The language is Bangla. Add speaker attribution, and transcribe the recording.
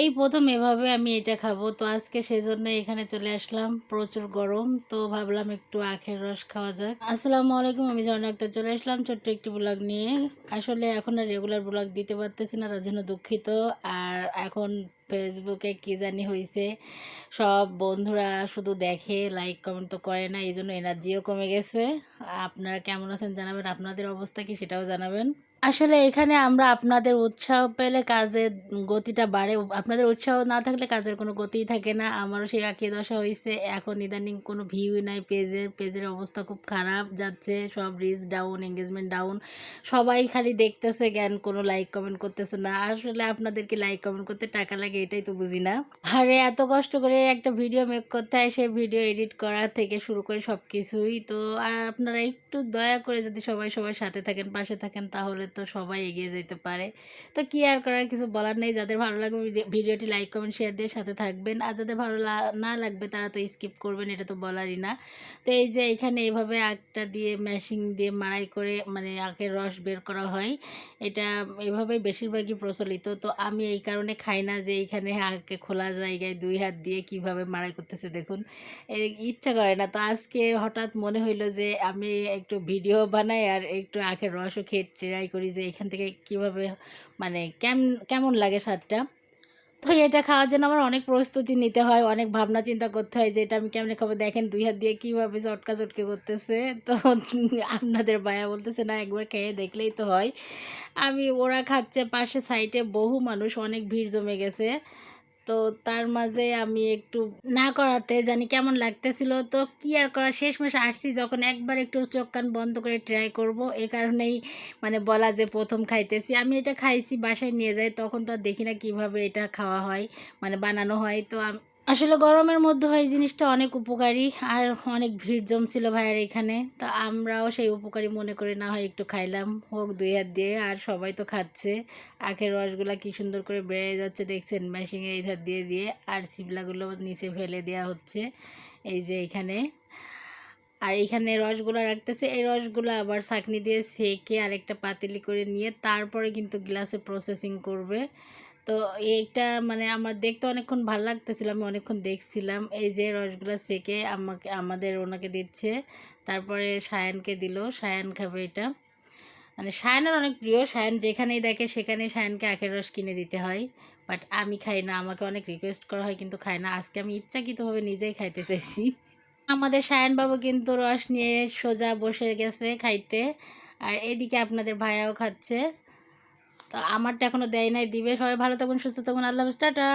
Speaker 1: এই প্রথম এভাবে আমি এটা খাব। তো আজকে সেই জন্য এখানে চলে আসলাম। প্রচুর গরম। তো ভাবলাম একটু আখের রস খাওয়া যাক। আসসালামু আলাইকুম, আমি ঝর্ণা আক্তার চলে আসলাম ছোট্ট একটি ব্লগ নিয়ে। আসলে এখন আর রেগুলার ব্লগ দিতে পারতেছি না, তার জন্য দুঃখিত। আর এখন ফেসবুকে কী জানি হয়েছে সব বন্ধুরা শুধু দেখে লাইক কমেন্ট তো করে না এই জন্য এনার্জিও কমে গেছে। আপনারা কেমন আছেন জানাবেন? আপনাদের অবস্থা কি সেটাও জানাবেন। আসলে এখানে আমরা আপনাদের উৎসাহ পেলে কাজের গতিটা বাড়ে। আপনাদের উৎসাহ না থাকলে কাজের কোনো গতিই থাকে না। আমারও সেই একই দশা হয়েছে এখন ইদানিং কোনো ভিউই নাই। পেজের পেজের অবস্থা খুব খারাপ যাচ্ছে। সব রিচ ডাউন এঙ্গেজমেন্ট ডাউন সবাই খালি দেখতেছে জ্ঞান, কোনো লাইক কমেন্ট করতেছে না। আসলে আপনাদেরকে লাইক কমেন্ট করতে টাকা লাগে এটাই তো বুঝি না। আরে, এত কষ্ট করে একটা ভিডিও মেক করতে হয়, সেই ভিডিও এডিট করা থেকে শুরু করে সব কিছুই তো আপনারা একটু দয়া করে যদি সবাই সবার সাথে থাকেন, পাশে থাকেন, তাহলে তো সবাই এগিয়ে যেতে পারে। তো কি আর করার কিছু বলার নেই। যাদের ভালো লাগবে ভিডিওটি লাইক কমেন্ট শেয়ার দিয়ে সাথে থাকবেন। আর যাদের ভালো না লাগবে তারা তো স্কিপ করবেন, এটা তো বলারই না। তো এই যে এখানে এইভাবে আখটা দিয়ে ম্যাশিং দিয়ে মাড়াই করে মানে আখের রস বের করা হয়, এটা এভাবেই বেশিরভাগই প্রচলিত। তো আমি এই কারণে খাই না যে এইখানে আখকে খোলা জায়গায় দুই হাত দিয়ে কীভাবে মাড়াই করতেছে দেখুন। ইচ্ছা করে না। তো আজকে হঠাৎ মনে হইল যে আমি একটু ভিডিও বানাই আর একটু আখের রসও খেয়ে ট্রাই করি। যে এখান থেকে কীভাবে মানে কেমন কেমন লাগে স্বাদটা। তো এটা খাওয়ার জন্য আমার অনেক প্রস্তুতি নিতে হয়, অনেক ভাবনা চিন্তা করতে হয় যে এটা আমি কেমন খাব? দেখেন দুই হাত দিয়ে কীভাবে চটকা চটকে করতেছে। তো আপনাদের বায়া বলতেছে, না, একবার খেয়ে দেখলেই তো হয়। আমি ওরা খাচ্ছে, পাশে সাইডে বহু মানুষ, অনেক ভিড় জমে গেছে। তো তার মাঝে আমি একটু না করাতে জানি কেমন লাগতেছিল। তো কি আর করা শেষ মাসে আসছি যখন একবার একটু চোখ কান বন্ধ করে ট্রাই করব। এ কারণেই মানে বলা যে প্রথম খাইতেছি। আমি এটা খাইছি, বাসায় নিয়ে যাই, তখন তো দেখি না কীভাবে এটা খাওয়া হয় মানে বানানো হয়। তো আসলে গরমের মধ্যে হয় জিনিসটা অনেক উপকারী আর অনেক ভিড় জমছিল ভাইয়ের এখানে। তো আমরাও সেই উপকারী মনে করে না হয় একটু খাইলাম। হোক দুই হাত দিয়ে আর সবাই তো খাচ্ছে। আখের রসগুলা কি সুন্দর করে বেড়ে যাচ্ছে দেখছেন মেশিনে এই ধার দিয়ে দিয়ে আর শিবলাগুলো নিচে ফেলে দেওয়া হচ্ছে এই যে এখানে। আর এইখানে রসগুলো রাখতেছে। এই রসগুলো আবার ছাঁকনি দিয়ে সেকে আরেকটা পাতিলি করে নিয়ে তারপরে কিন্তু গ্লাসে প্রসেসিং করবে। তো এইটা মানে আমার দেখতে অনেকক্ষণ ভালো লাগতেছিল, আমি অনেকক্ষণ দেখছিলাম। এই যে রসগুলো সেকে আমাকে, আমাদের ওনাকে দিচ্ছে, তারপরে সায়ানকে দিল, সায়ান খাবে এটা। মানে সায়ানের অনেক প্রিয়, সায়ান যেখানেই দেখে সেখানেই সায়ানকে আখের রস কিনে দিতে হয়। বাট আমি খাই না, আমাকে অনেক রিকোয়েস্ট করা হয় কিন্তু খাই না। আজকে আমি ইচ্ছাকৃতভাবে নিজেই খাইতে চাইছি। আমাদের সায়নবাবু কিন্তু রস নিয়ে সোজা বসে গেছে খাইতে। আর এদিকে আপনাদের ভাইয়াও খাচ্ছে। তো আমারটা এখনও দেয় নাই। দিবে সবাই ভালো থাকুন সুস্থ থাকুন আল্লাহ টাটা।